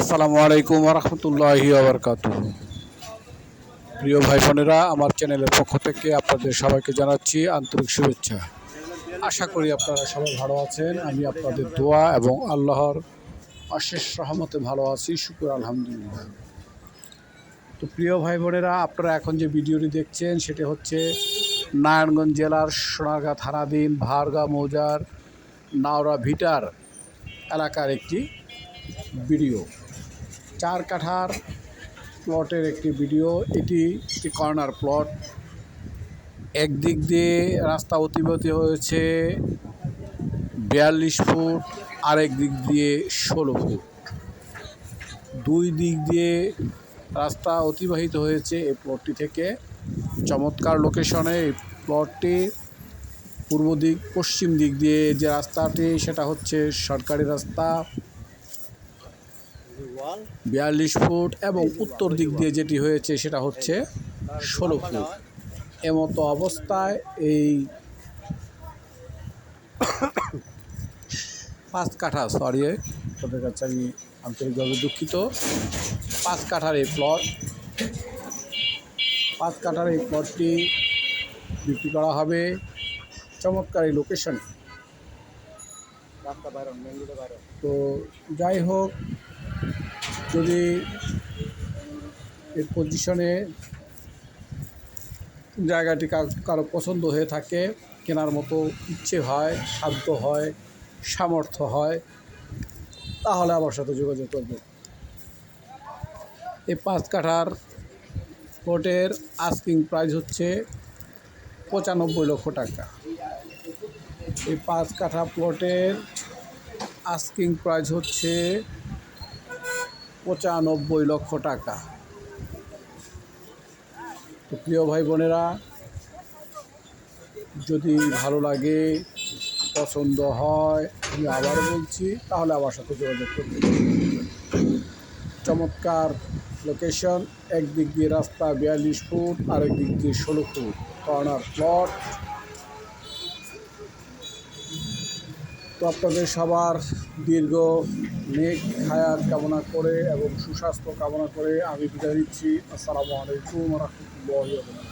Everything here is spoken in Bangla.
আসসালামু আলাইকুম রহমতুল্লাহি আবরকাত প্রিয় ভাই বোনেরা আমার চ্যানেলের পক্ষ থেকে আপনাদের সবাইকে জানাচ্ছি আন্তরিক শুভেচ্ছা। আশা করি আপনারা সবাই ভালো আছেন। আমি আপনাদের দোয়া এবং আল্লাহর অশেষ রহমতে ভালো আছি। শুকুর আলহামদুলিল্লাহ। তো প্রিয় ভাই বোনেরা আপনারা এখন যে ভিডিওটি দেখছেন, সেটি হচ্ছে নারায়ণগঞ্জ জেলার সোনারগাঁ থানাধীন ভারগা মৌজার নাওরা ভিটার এলাকার একটি ভিডিও। চার কাঠার প্লটের একটি ভিডিও। এটি একটি কর্নার প্লট। একদিক দিয়ে রাস্তা অতিবাহিত হয়েছে বিয়াল্লিশ ফুট, আরেক দিক দিয়ে ষোলো ফুট। দুই দিক দিয়ে রাস্তা অতিবাহিত হয়েছে এই প্লটটি থেকে। চমৎকার লোকেশনে এই প্লটটি পূর্ব দিক, পশ্চিম দিক দিয়ে যে রাস্তাটি, সেটা হচ্ছে সরকারি রাস্তা। বিয়াল্লিশ ফুট এবং উত্তর দিক দিয়ে যেটি হয়েছে, সেটা হচ্ছে ষোলো ফুট। এমতো অবস্থায় এই পাঁচ কাঠা সরি তোদের কাছে আমি আন্তরিকভাবে দুঃখিত। পাঁচ কাঠার এই প্লট পাঁচ কাঠার এই প্লটটি বিক্রি করা হবে। চমৎকার এই লোকেশনে তো যাই হোক যদি এর পজিশনে জায়গাটি কারও পছন্দ হয়ে থাকে কেনার মতো ইচ্ছে হয় সাধ্য হয় সামর্থ্য হয় তাহলে আমার সাথে যোগাযোগ করবে। এই পাঁচ কাঠার প্লটের আস্কিং প্রাইস হচ্ছে পঁচানব্বই লক্ষ টাকা। এই পাঁচ কাঠা প্লটের আস্কিং প্রাইস হচ্ছে পঁচানব্বই লক্ষ টাকা। তো প্রিয় ভাই বোনেরা, যদি ভালো লাগে, পছন্দ হয়, আমি আবার বলছি, তাহলে আমার সাথে যোগাযোগ করবেন চমৎকার লোকেশন একদিক দিয়ে রাস্তা বিয়াল্লিশ ফুট আরেক দিক দিয়ে ষোলো ফুট। কর্নার প্লট তো আপনাদের সবার দীর্ঘ মেঘ হায়াত কামনা করে এবং সুস্বাস্থ্য কামনা করে আমি বিদায় দিচ্ছি আসসালামু আলাইকুম রহমতুল্লাহ